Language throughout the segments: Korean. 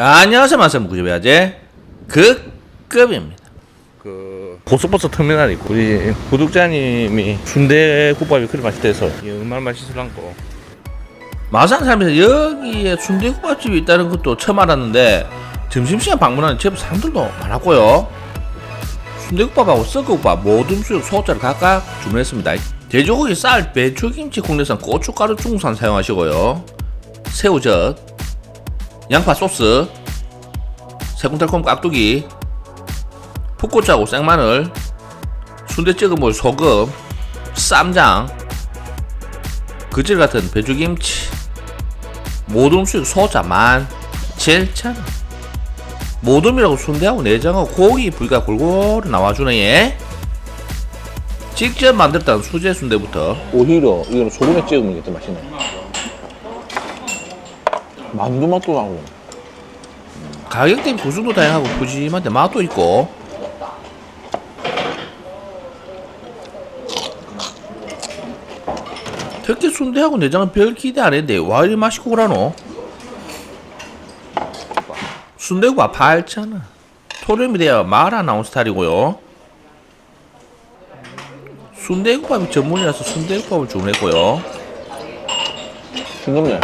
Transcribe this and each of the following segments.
안녕하세요. 마세 무구집야제. 극급입니다. 그 보스버스 터미널 있고 우리 구독자님이 순대 국밥이 그리 맛있다 해서 이게 얼마나 맛있을란고 마산 살면서 여기에 순대 국밥집이 있다는 것도 처음 알았는데 점심시간 방문하는 제법 사람들도 많았고요. 순대국밥하고 썩국밥 모든 수육 소자를 각각 주문했습니다. 돼지고기 쌀 배추김치 국내산 고춧가루 중국산 사용하시고요. 새우젓 양파 소스 새콤달콤 깍두기 풋고추하고 생마늘 순대 찍어물 소금 쌈장 그질 같은 배추김치 모둠 수육 소자 만 7,000원 모둠이라고 순대하고 내장하고 고기 부위가 골고루 나와주네 예. 직접 만들었다는 수제 순대부터. 오히려 이거는 소금에 찍어 먹는 게 더 맛있네 만두 맛도 나고 가격 대비 구성도 다양하고 푸짐한데 맛도 있고. 특히 순대하고 내장은 별 기대 안 했는데 와 이리 맛있고 그러노? 순대국밥 8,000원. 토렴이 돼야 말안 나온 스타일이고요. 순대국밥이 전문이라서 순대국밥을 주문했고요. 싱겁네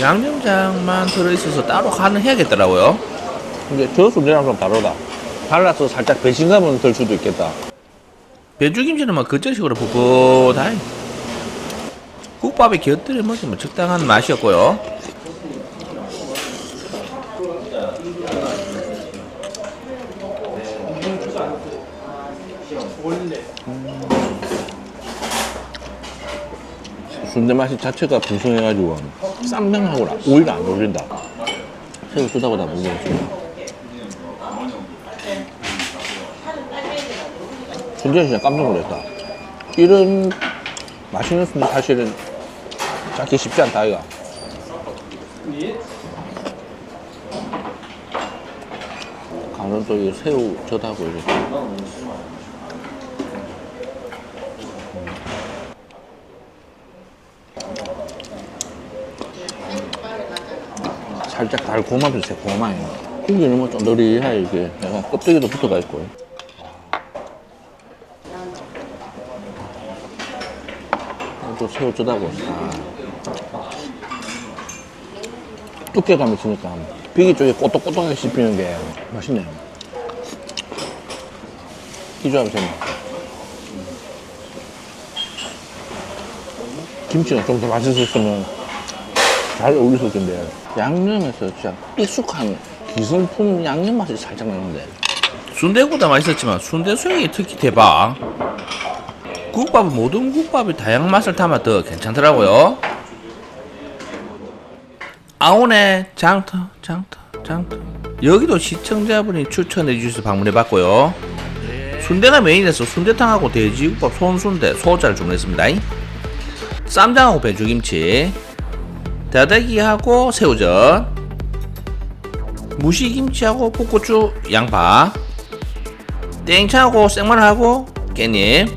양념장만 들어있어서 따로 간을 해야겠더라고요. 근데 저 순대랑 좀 다르다 달라서 살짝 배신감은 들 수도 있겠다. 배추김치는 막 그저식으로 푸붓하이 국밥에 곁들여 먹으면 적당한 맛이었고요 순대 맛이 자체가 풍성해가지고 쌈장하고 오히려 안 어울린다. 새우 쓰다보다 모르겠지만 순대 진짜 깜짝 놀랐다. 이런 맛있는 순대 사실은 찾기 쉽지 않다 이가. 간은 또이 새우 젓하고 이렇게 살짝 달콤하면서 새콤하게 고기는 뭐좀 느리하게 이게 약간 껍데기도 붙어가 있고 또 새우 쩌다고 아. 두께감이 있으니까 비기 쪽에 꼬독꼬독하게 씹히는 게 맛있네요. 이 조합이 좋네. 김치가 좀 더 맛있었으면 잘 어울렸을 텐데. 양념에서 진짜 익숙한 기성품 양념 맛이 살짝 나는데. 순대국도 맛있었지만 순대 수육이 특히 대박. 국밥은 모든 국밥이 다양한 맛을 담아 더 괜찮더라고요. 아오네 장터 장터 장터. 여기도 시청자분이 추천해 주셔서 방문해 봤고요. 순대가 메인에서 순대탕하고 돼지국밥 손순대 소자를 주문했습니다. 쌈장하고 배추김치 다대기하고 새우젓 무시김치하고 풋고추 양파 땡차하고 생마늘하고 깻잎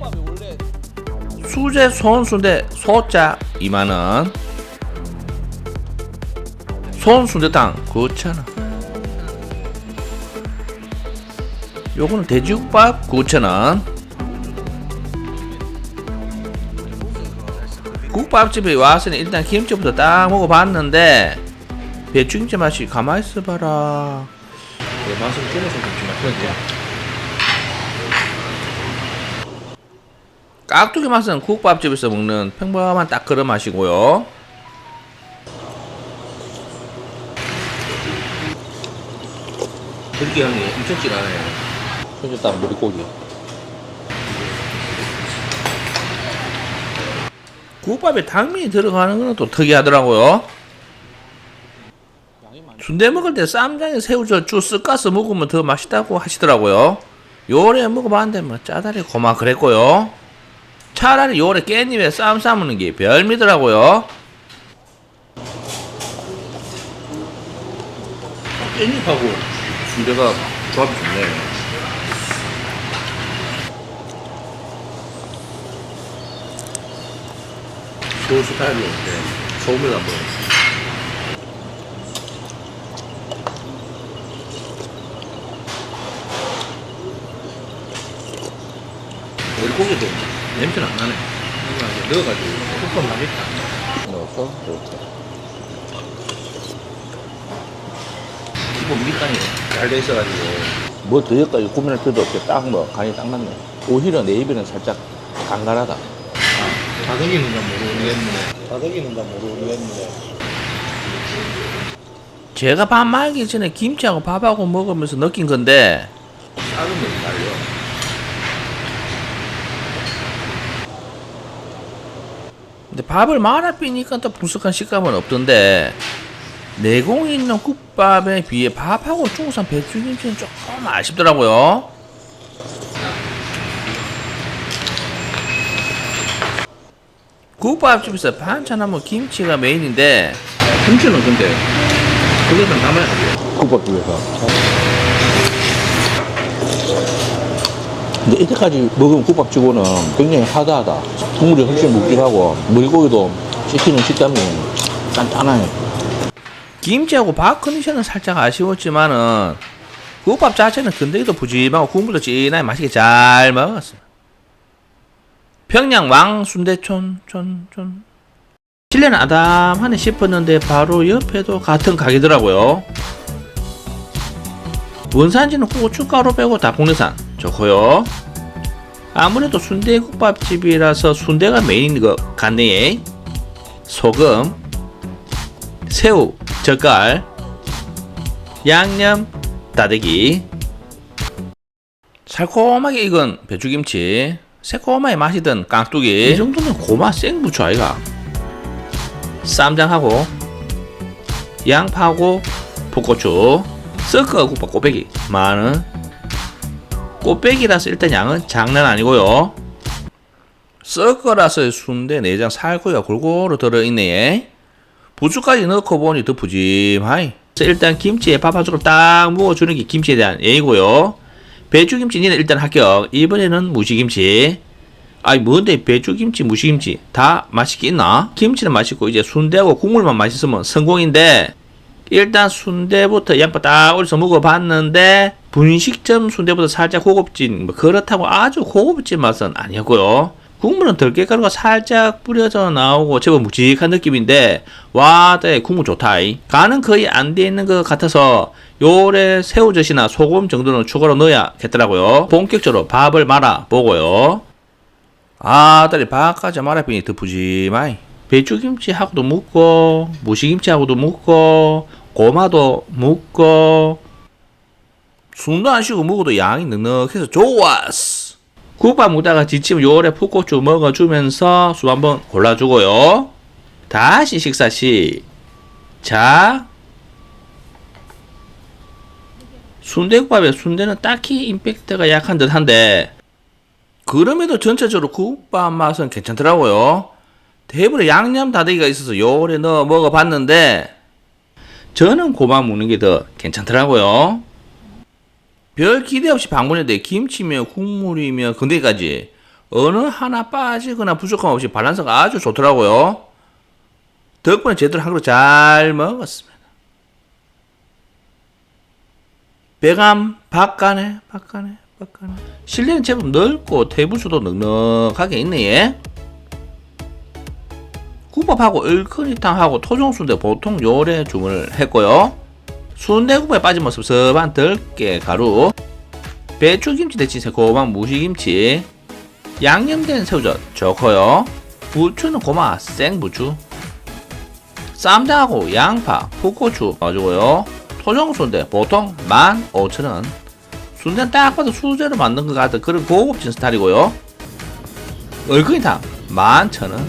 수제 손순대 소자 2만원 손순대탕 9천원. 요거는 돼지국밥 9천원 국밥집에 와서는 일단 김치부터 딱 먹어봤는데 배추김치 맛이 가만히 있어 봐라. 내 맛은 줄여서 김치 맛있는데 깍두기 맛은 국밥집에서 먹는 평범한 딱 그런 맛이고요. 들기 향이 엄청 진하네. 그래서 딱 머리고기 국밥에 당면이 들어가는 건또 특이하더라고요. 순대 먹을 때 쌈장에 새우젓 쭉 쓱가서 먹으면 더 맛있다고 하시더라고요. 요래 먹어봤는데 뭐 짜다리 고마 그랬고요. 차라리 요래 깻잎에 쌈 싸먹는 게 별미더라고요. 깻잎하고 순대가 조합이 좋네 좋은 스타일이었는데 소문이 네. 나버렸어 물고기도 냄새는 안 나네. 넣어가지고 뚜껑 나겠다 넣어서 이렇게. 기본 밑간이 잘 돼 있어가지고. 뭐 더 여기까지 고민할 필요도 없게 딱 뭐 간이 딱 맞네. 오히려 내 입에는 살짝 간간하다. 다독이는 건 모르겠는데. 다독이는 건 모르겠는데 제가 밥 말기 전에 김치하고 밥하고 먹으면서 느낀 건데 쌀은 너무 달려. 근데 밥을 말아 비니까 또 부석한 식감은 없던데 내공 있는 국밥에 비해 밥하고 중국산 배추김치는 조금 아쉽더라고요. 국밥집에서 반찬하면 김치가 메인인데 김치는 근데 그것은 남아야 돼요. 국밥집에서. 근데 이때까지 먹은 국밥치고는 굉장히 하다하다. 국물이 훨씬 묵직하고 물고기도 씻기는 식감이 단단해. 김치하고 밥 컨디션은 살짝 아쉬웠지만은 국밥 자체는 근데기도 부짐하고 국물도 진하게 맛있게 잘 먹었어요. 평양 왕순대촌 촌촌 실내는 아담하네 싶었는데 바로 옆에도 같은 가게더라고요. 원산지는 고춧가루 빼고 다 국내산 좋고요. 아무래도 순대국밥집이라서 순대가 메인인 것 같네. 소금, 새우, 젓갈, 양념, 다대기, 살콤하게 익은 배추김치, 새콤하게 마시던 깡뚜기 이 정도면 고마 생부추 아이가 쌈장하고 양파하고 풋고추 섞어 국밥 꼬배기 많은 꼬배기라서 일단 양은 장난 아니고요 섞어라서 순대 내장 살코기가 골고루 들어있네 부추까지 넣고 보니 더 푸짐하이. 일단 김치에 밥한 숟갈 딱 부어주는 게 김치에 대한 예의고요. 배추김치는 일단 합격. 이번에는 무시김치. 아이 뭔데 배추김치, 무시김치 다 맛있게 있나? 김치는 맛있고 이제 순대하고 국물만 맛있으면 성공인데 일단 순대부터 양파 딱 올려서 먹어봤는데 분식점 순대보다 살짝 고급진 뭐 그렇다고 아주 고급진 맛은 아니었고요. 국물은 들깨가루가 살짝 뿌려져 나오고 제법 묵직한 느낌인데 와, 네, 국물 좋다. 이. 간은 거의 안 돼 있는 것 같아서 요래 새우젓이나 소금 정도는 추가로 넣어야겠더라고요. 본격적으로 밥을 말아 보고요. 아, 딸이 밥까지 말아보니 더 푸짐하이. 배추김치하고도 묵고 무시김치하고도 묵고 고마도 묵고 숨도 안 쉬고 먹어도 양이 넉넉해서 좋았어. 국밥 먹다가 지치면 요래 풋고추 먹어주면서 술 한번 골라주고요. 다시 식사 시작. 순대국밥에 순대는 딱히 임팩트가 약한 듯 한데 그럼에도 전체적으로 국밥 맛은 괜찮더라고요. 대부분 양념 다대기가 있어서 요래 넣어 먹어봤는데 저는 고만 먹는 게 더 괜찮더라고요. 별 기대 없이 방문했는데 김치며 국물이며 근데까지 어느 하나 빠지거나 부족함 없이 밸런스가 아주 좋더라고요. 덕분에 제대로 한 그릇 잘 먹었습니다. 배감 바깥에 바깥에 바깥에 실내는 제법 넓고 테이블수도 넉넉하게 있네 예. 국밥하고 얼큰이탕하고 토종순대 보통 요래 주문을 했고요. 순대국밥에 빠진 모습 섭섭한 들깨 가루 배추김치 대신 새콤한 무시김치 양념된 새우젓 좋고요 부추는 고마 생부추 쌈장하고 양파 풋고추 넣어주고요 토종 순대 보통 15,000원 순대는 딱 봐도 수제로 만든 것 같은 그런 고급진 스타일이고요 얼큰이탕 11,000원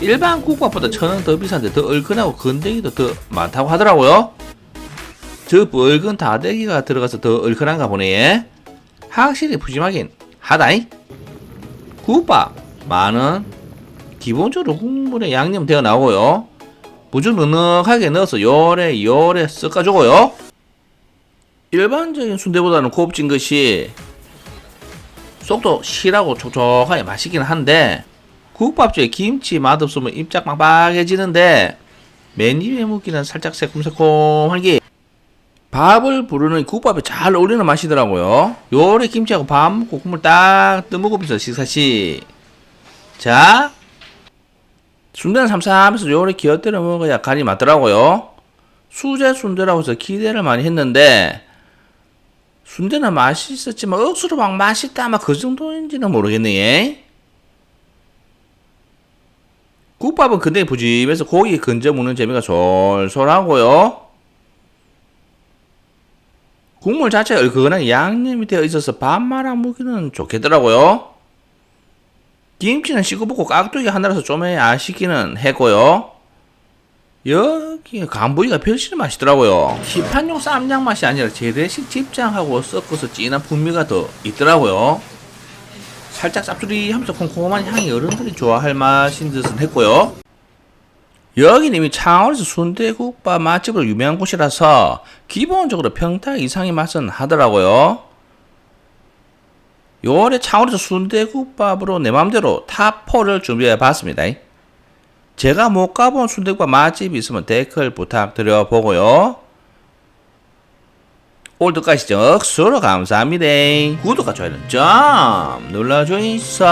일반 국밥보다 천원더 비싼데 더 얼큰하고 건더기도 더 많다고 하더라고요 저 붉은 다대기가 들어가서 더 얼큰한가 보네. 확실히 푸짐하긴 하다이. 국밥 만원. 기본적으로 국물에 양념 되어 나오고요. 무좀 넉넉하게 넣어서 요래 요래 섞어주고요. 일반적인 순대보다는 고급진 것이 속도 실하고 촉촉하게 맛있긴 한데 국밥집에 김치 맛없으면 입짝 빡빡해지는데 맨 입에 묻기는 살짝 새콤새콤한 게 밥을 부르는 국밥에 잘 어울리는 맛이더라고요. 요래 김치하고 밥 먹고 국물 딱 떠먹으면서 식사시. 자, 순대는 삼삼해서 요래 기어때려 먹어야 간이 맞더라고요. 수제 순대라고 해서 기대를 많이 했는데 순대는 맛있었지만 억수로 막 맛있다 막 그 정도인지는 모르겠네. 국밥은 근데 부집해서 고기 건져 먹는 재미가 솔솔하고요. 국물 자체가 얼큰하게 양념이 되어 있어서 밥 말아 먹기는 좋겠더라고요. 김치는 씹어먹고 깍두기 하나라서 좀 아쉽기는 했고요. 여기 간부이가 별실 맛이더라고요. 시판용 쌈장 맛이 아니라 재래식 집장하고 섞어서 진한 풍미가 더 있더라고요. 살짝 쌉소리하면서 콩콩한 향이 어른들이 좋아할 맛인 듯은 했고요. 여기는 이미 창원에서 순대국밥 맛집으로 유명한 곳이라서 기본적으로 평타 이상의 맛은 하더라고요. 요래 창원에서 순대국밥으로 내 맘대로 탑4를 준비해 봤습니다. 제가 못 가본 순대국밥 맛집이 있으면 댓글 부탁드려 보고요. 오늘도 시청 억수로 감사합니다. 구독과 좋아요는 좀 눌러주이소.